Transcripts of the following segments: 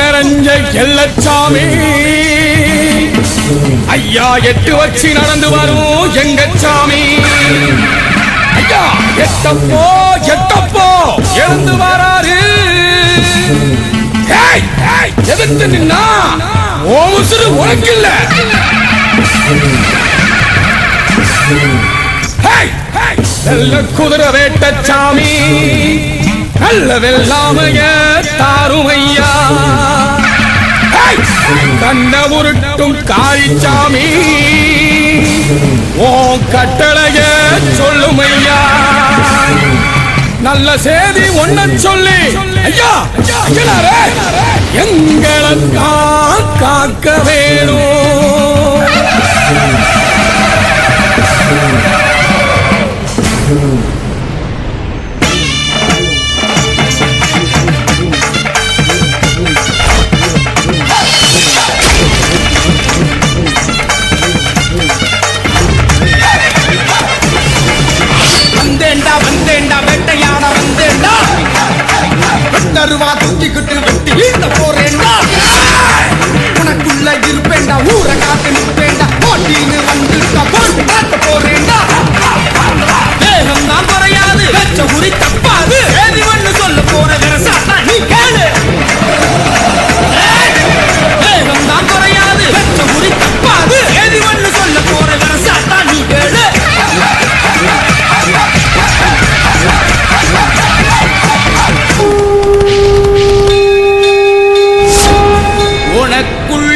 நிறைஞ்ச எல்லச்சாமி ஐயா எட்டு வச்சு நடந்து வரும் எங்க சாமி ஐயா எட்டப்போ எட்டப்போ எழுந்து வராரு. எதிர்த்து நின்னா ஓ உசுறு உனக்கு இல்ல குதிரை வேட்ட சாமி வெள்ளாமைய தாருமையா கண்ண உருட்டும் காளிச்சாமி. ஓ கட்டளைய சொல்லுமையா நல்ல செய்தி ஒன்ன சொல்லி. ஐயா! எங்களை காக்க வேணும். தருவா தூக்கிக்கிட்டு வெட்டி வீழ்த்த போறேன்டா உனக்குள்ள இருப்பேன்டா ஊரை காட்டு உனக்குள்ளே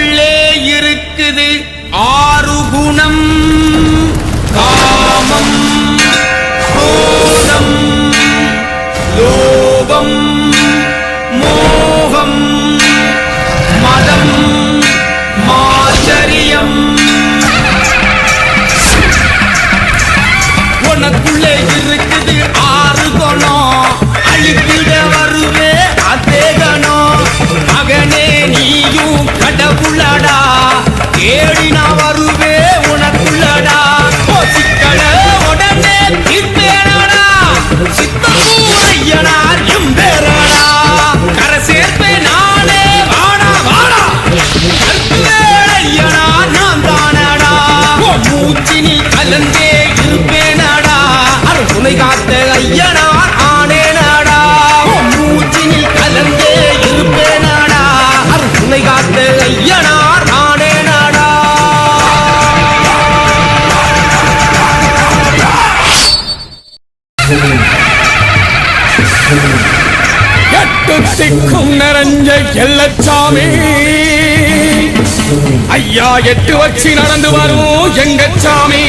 மூச்சினில் கலந்தே இருப்பேனடா அருள் துணை காத்த ஐயனார் ஆனேனடா உன் மூச்சினில் கலந்தே இருப்பேனடா அருள் துணை காத்த ஐயனார் ஆனேனடா எட்டு திக்கும் நிறைஞ்ச எல்லச்சாமி ஐயா எட்டு வச்சு நடந்து வரும் எங்க சாமி?